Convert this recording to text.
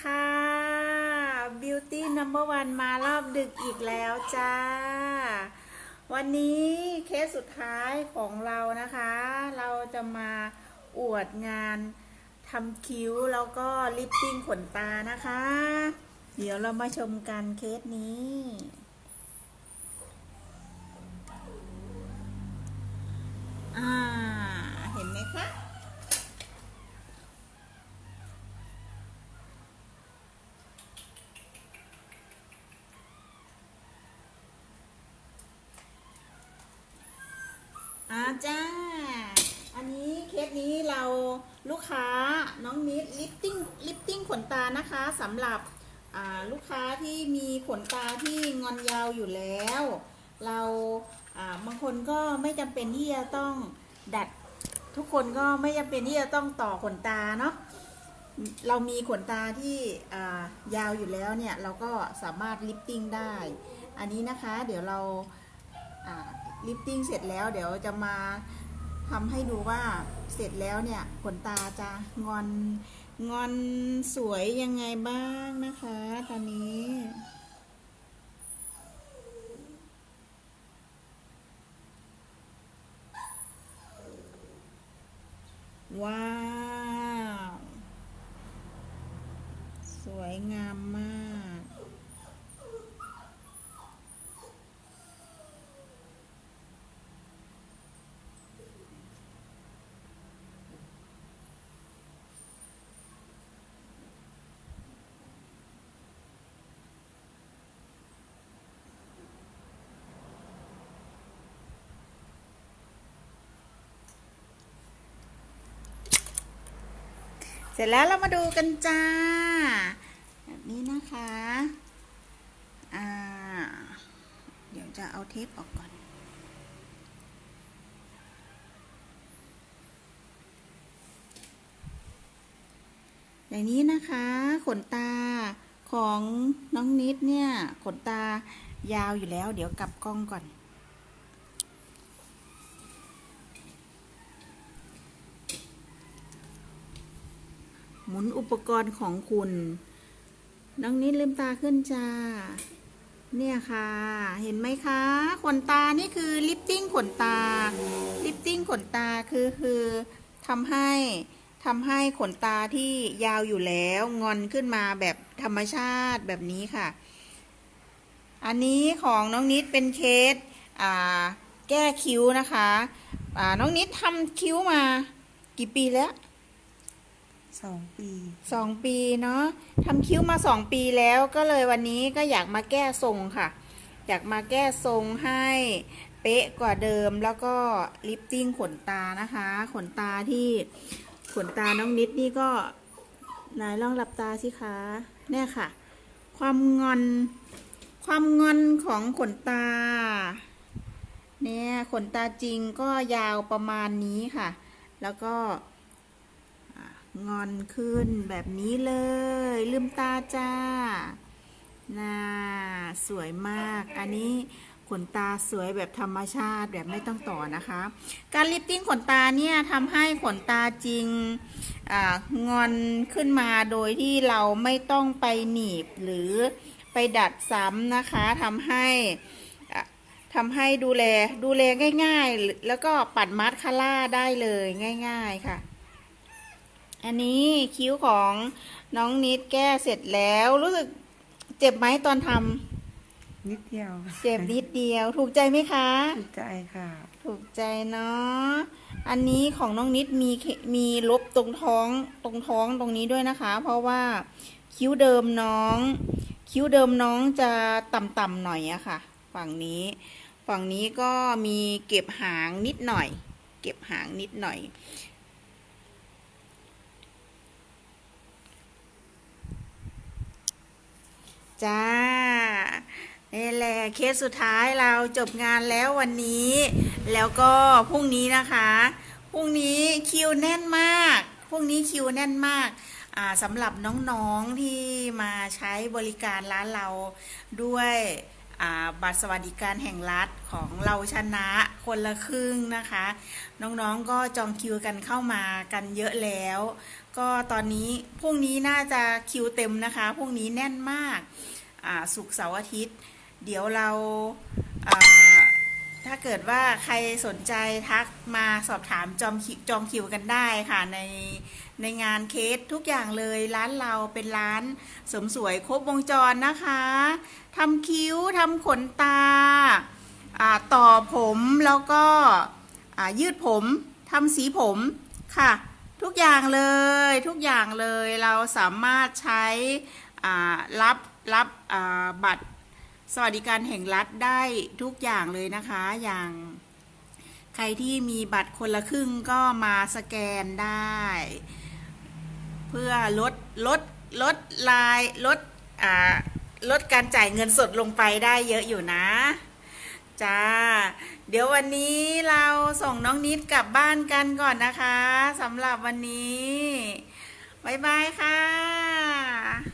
ค่ะ Beauty Number One มารอบดึกอีกแล้วจ้า วันนี้เคสสุดท้ายของเรานะคะ เราจะมาอวดงานทำคิ้วแล้วก็ลิปติ้งขนตานะคะ เดี๋ยวเรามาชมกันเคสนี้ อ่า เห็นไหมคะ อา จ้า อันนี้เคสนี้เราลูกค้าน้องนิดลิปติ้งลิปติ้งขนตานะคะสำหรับลูกค้าที่มีขนตาที่งอนยาวอยู่แล้ว เราบางคนก็ไม่จำเป็นที่จะต้องดัดทุกคนก็ไม่จำเป็นที่จะต้องต่อขนตาเนาะเรามีขนตาที่ยาวอยู่แล้วเนี่ย เราก็สามารถลิปติ้งได้ อันนี้นะคะ เดี๋ยวเรา ลิปติ้งเสร็จแล้วเดี๋ยวจะมาทำให้ดูว่าเสร็จแล้วเนี่ยขนตาจะงอนงอนสวยยังไงบ้างนะคะตอนนี้ว้าว สวยงามมาก เสร็จแล้วเรามาดูกันจ้า แบบนี้นะคะอ่าเดี๋ยวจะเอาเทปออกก่อน อย่างนี้นะคะขนตาของน้องนิดเนี่ยขนตายาวอยู่แล้ว เดี๋ยวกลับกล้องก่อน มุนอุปกรณ์ของคุณ น้องนิดลืมตาขึ้นจ้า เนี่ยค่ะ เห็นไหมคะ ขนตา นี่คือลิปติ้งขนตา ลิปติ้งขนตาคือคือทำให้ทำให้ขนตาที่ยาวอยู่แล้วงอนขึ้นมาแบบธรรมชาติแบบนี้ค่ะ อันนี้ของน้องนิดเป็นเคสอ่าแก้คิ้วนะคะอ่าน้องนิดทำคิ้วมากี่ปีแล้ว สองปีสองปีเนาะทำคิ้วมาสองปีแล้วก็เลยวันนี้ก็อยากมาแก้ทรงค่ะ อยากมาแก้ทรงให้เป๊ะกว่าเดิมแล้วก็ลิปติ้งขนตานะคะ ขนตาที่ขนตาน้องนิดนี่ก็นายลองหลับตาสิคะเนี่ยค่ะ ความงอน ความงอนของขนตา เนี่ยขนตาจริงก็ยาวประมาณนี้ค่ะ แล้วก็ งอนขึ้นแบบนี้เลย ลืมตาจ้าน่าสวยมาก อันนี้ขนตาสวยแบบธรรมชาติแบบไม่ต้องต่อนะคะ การลิปติ้งขนตาเนี่ยทำให้ขนตาจริงองอนขึ้นมาโดยที่เราไม่ต้องไปหนีบหรือไปดัดซ้ำนะคะทำให้ทำให้ดูแลดูแลง่าย ๆ แล้วก็ปัดมัดคาร่าได้เลยง่าย ๆค่ะ อันนี้คิ้วของน้องนิดแก้เสร็จแล้ว รู้สึกเจ็บไหมตอนทนิดเดียวำเจ็บนิดเดียว ถูกใจไหมคะ ถูกใจค่ะ ถูกใจเนาะอันนี้ของน้องนิดมีเคมีลบตรงท้องตรงท้องตรงนี้ด้วยนะคะ เพราะว่าคิ้วเดิมน้อง คิ้วเดิมน้องจะต่ำๆหน่อยอะค่ะ ฝั่งนี้ ฝั่งนี้ก็มีเก็บหางนิดหน่อย เก็บหางนิดหน่อย จ้านี่แหละเคสสุดท้ายเราจบงานแล้ววันนี้ แล้วก็พรุ่งนี้นะคะพรุ่งนี้คิวแน่นมากพรุ่งนี้คิวแน่นมากสำหรับน้องๆที่มาใช้บริการร้านเราด้วย บัตรสวัสดิการแห่งรัฐของเราชนะคนละครึ่งนะคะ น้องๆก็จองคิวกันเข้ามากันเยอะแล้ว ก็ตอนนี้พรุ่งนี้น่าจะคิวเต็มนะคะพรุ่งนี้แน่นมากอ่าศุกร์เสาร์อาทิตย์ เดี๋ยวเราาถ้าเกิดว่าใครสนใจทักมาสอบถามจองคิวจองคิวกันได้ค่ะใน ในงานเคสทุกอย่างเลยร้านเราเป็นร้านเสริมสวยครบวงจรนะคะทำคิ้วทำขนตาต่อผมแล้วก็ยืดผมทำสีผมค่ะ ทุกอย่างเลยทุกอย่างเลยเราสามารถใช้รับรับบัตรสวัสดิการแห่งรัฐได้ทุกอย่างเลยนะคะอย่างใครที่มีบัตรคนละครึ่งก็มาสแกนได้ พื่อลดลดลดลายลดอ่าลดการจ่ายเงินสดลงไปได้เยอะอยู่นะจ้า เดี๋ยววันนี้เราส่งน้องนิดกลับบ้านกันก่อนนะคะสำหรับวันนี้ บ๊ายบายค่ะ